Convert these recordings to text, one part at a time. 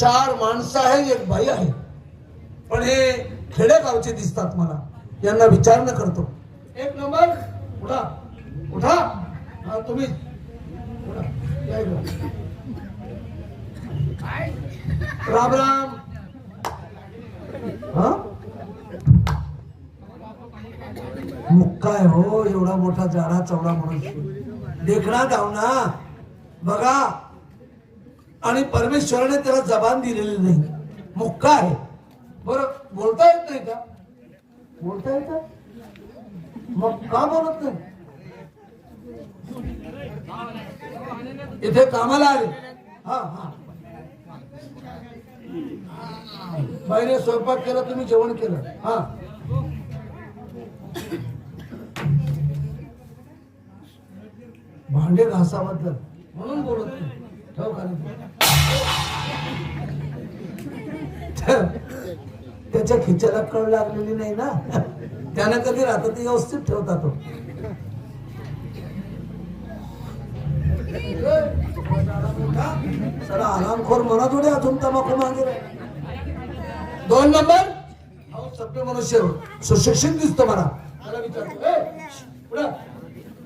चार माणसं आहे एक बाई आहे. पण हे खेडेगावचे दिसतात मला. यांना विचारणं करतो. एक नंबर. उठा. उठा. हा तुम्ही. राम राम. हा? मुक्का आहे हो एवढा मोठा जाडा चवडा म्हणून देखणा गाव ना बघा. आणि परमेश्वराने त्याला जबान दिलेली नाही. मुक्का आहे. बर बोलता येत नाही का? बोलता येत? मग का बोलत नाही? इथे कामाला आले. हा हा. बाईने स्वयंपाक केला तुम्ही जेवण केलं. हा. भांडे घासाबद्दल. म्हणून बोलत नाही. त्याच्या खिच्याला कळ लागलेली नाही ना? त्यानं कधी राहतं ते व्यवस्थित ठेवता तो. सर आरामखोर म्हणत होते अजून तमाखू मागे दोन नंबर? अहो सभ्य मनुष्य सुशिक्षित दिसतो मला. मला विचारतो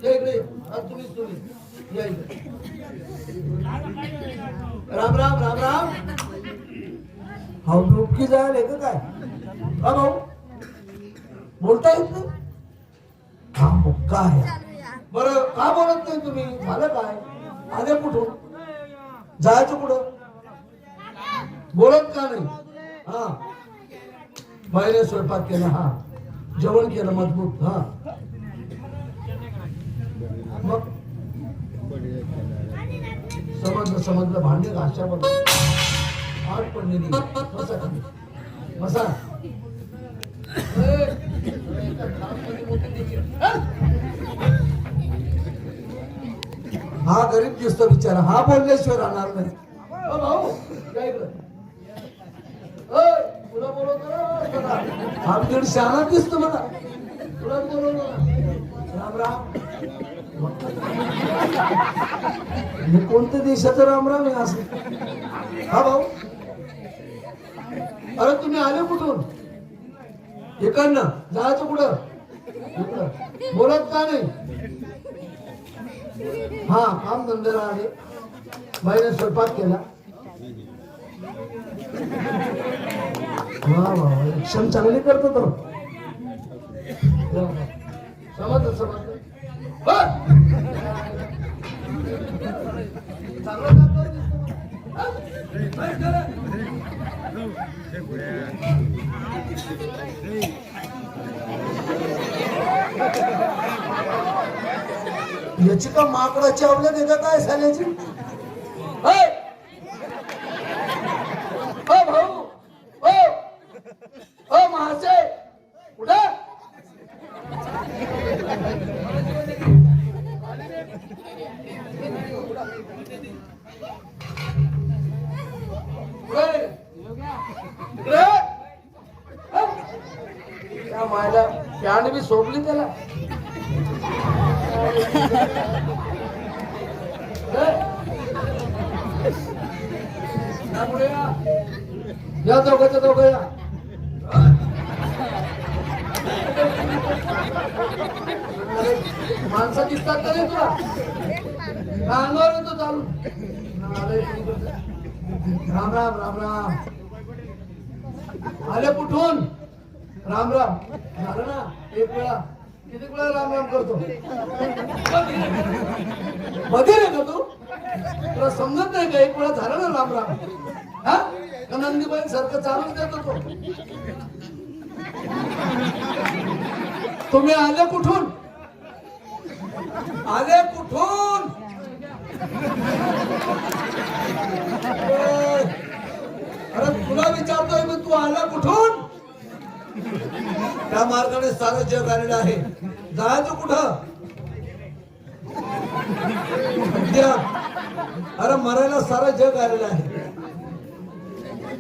ये तुम्हीच तुम्ही. राम राम राम राम. हा डुबकी जायला का काय? हा भाऊ. बोलता येत नाही? हा मुक्का आहे बरं का बोलत नाही तुम्ही? झालं काय? आले कुठून? जायचं कुठं? बोलत का नाही? हा. बाहेर स्वयंपाक केला हा. जेवण केलं मजबूत हा मग समजलं भांडे घाशा बघ आठ पडलेली बसा खाली. बसा. हा? गरीब दिसतो बिचारा. हा बोलल्याशिवाय राहणार नाही. भाऊ तुला बोलवतो हा दीड शहाणा दिसतो मला. तुला बोलवतो राम राम. हे कोणत्या देशाचं राम आहे असं? हा भाऊ? अरे तुम्ही आले कुठून? इकडनं. जायचं कुठं? इकडं. बोलत का नाही? हा काम धंद्याला आले बाईने स्वयंपाक केला. वा वा क्षम चांगली करतो तो. समजलं समजलं. याची का माकडाची आपल्या आहे काय झाल्याची मायला प्याने बी सोडली त्याला. या चौकाच्या या. या या माणसं दिसतात का रे तुला? अंगावर येतो चालू. राम राम राम राम. आले कुठून? राम राम. झालं ना? एक वेळा. किती वेळा राम राम करतो? मध्ये रे का तू? तुला समजत नाही का? एक वेळा झालं ना राम राम? हा? का नंदीबाई सारखं चालूच देतो तो? तुम्ही आले कुठून? आले कुठून? अरे तुला विचारतोय मी तू आला कुठून? त्या मार्गाने सारं जग आलेलं आहे. जायचं कुठं? अरे मरायला सारं जग आलेलं आहे.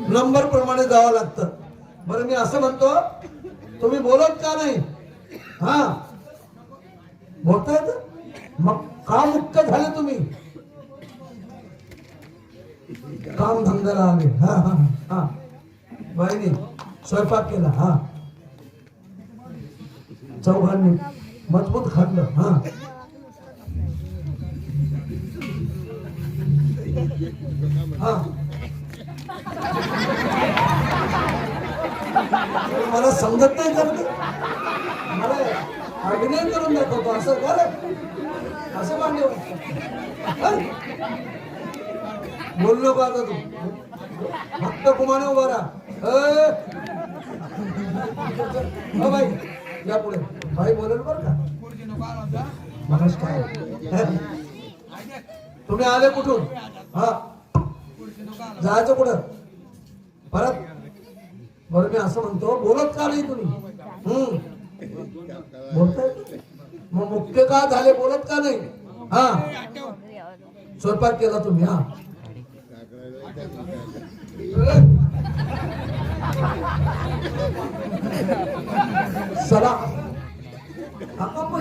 नंबर प्रमाणे जावं लागतं. बरं मी असं म्हणतो तुम्ही बोलत का नाही? हा? बोलतायत? मग का मुक्त झाले तुम्ही? काम धंद्याला आले. हा हा हा. बाईने स्वयंपाक केला. हा. चौघांनी मजबूत खाल्लं हा. हा. मला समजत नाही करत मला अभिनय करून दाखवतो असं का असं मांडे बोललो का आता तू? भक्त कुमाने उभा राहा. अ. हो बाई. या पुढे. भाई बोलेल बर का? नमस्कार. तुम्ही आले कुठून? हा. जायचं कुठं? परत? बरं मी असं म्हणतो बोलत का नाही तुम्ही? हम्म. बोलताय? मग मुख्य का झाले बोलत का नाही? हा. स्वयंपाक केला तुम्ही हा. चला हा मग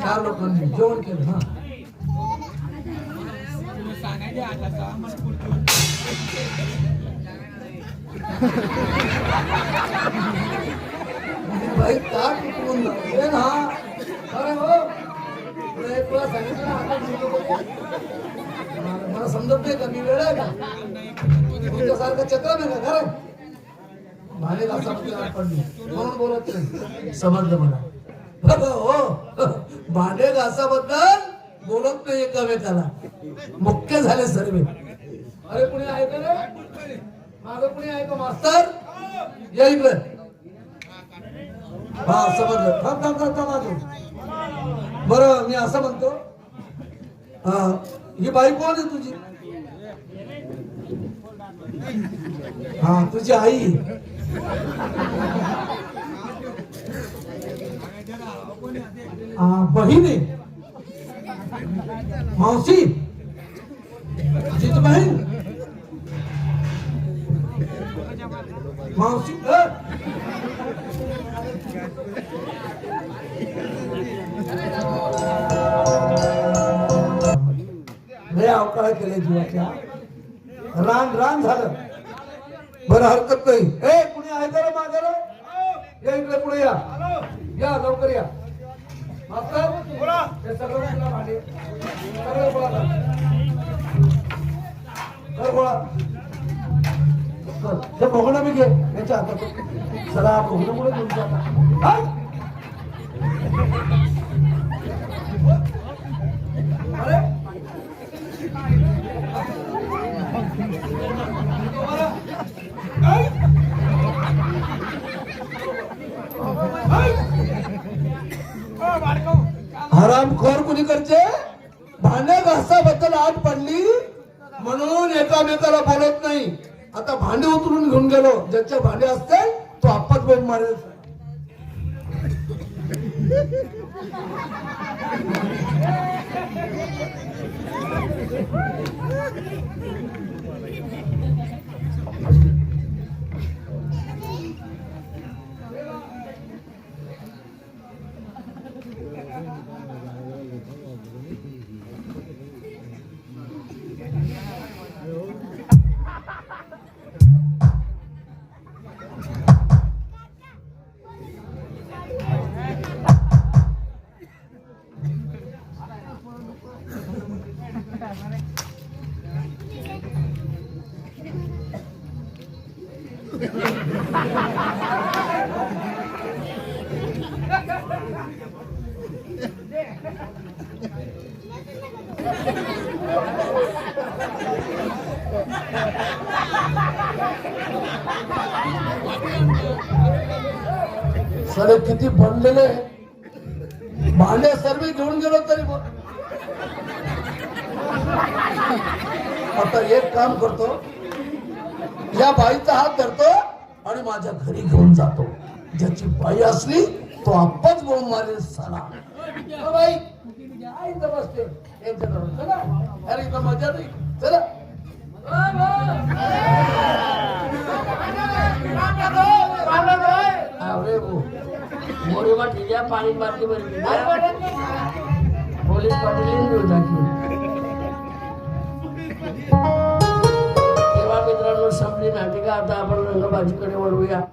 चार लोकांनी जेवण केलं हा. म्हणजे भाई ना. अरे हो. तुला सांगितलं मला मला समजत नाही का मी वेळ आहे का? तुमच्यासारखं चक्र नाही का खरं भाले म्हणून बोलत नाही. समजलं मला. बघ, हो. भांडे घासाबद्दल बोलत नाही एकामेकाला. मुख्य झाले सर्व अरे कुणी आहे का रे? माझं कुणी आहे का मास्तर? या इकडे. हा समजलं. थांब थांब थांब थांब बरं मी असं म्हणतो. हा ही बाई कोण आहे तुझी? हा तुझी आई. बहिणी. मावशी. तुझीच बहीण मावशी ए कुणी आहे का रे या इकडे पुढे या या लवकर या मास्तर हे सगळं उचला भांडे. सगळं गोळा करा. कर गोळा. कर. भोगणं बी घे याच्या हातात चला भोगणं पुढे घेऊन जा भांडण घासाबद्दल आत पडली. म्हणून एकामेकाला बोलत नाही. आता भांडे उतरून घेऊन गेलो. ज्याचे भांडे असते तो आपत बोल मारेल. सडे किती बनलेले भांडे सर्व घेऊन गेलो तरी आता एक काम करतो. या बाईचा हात धरतो आणि माझ्या घरी घेऊन जातो. ज्याची बाई असली तो आप्पाच बोंब मारेल साला. अ बाई इथं बसते. चला अरे इथं मजा नाही. चला. अरे भो. मोरी वाटली पाणी बाटली पोलीस पाटील टाकली तेव्हा मित्रांनो संपली नाटिका. आता आपण रंगबाजीकडे वळूया.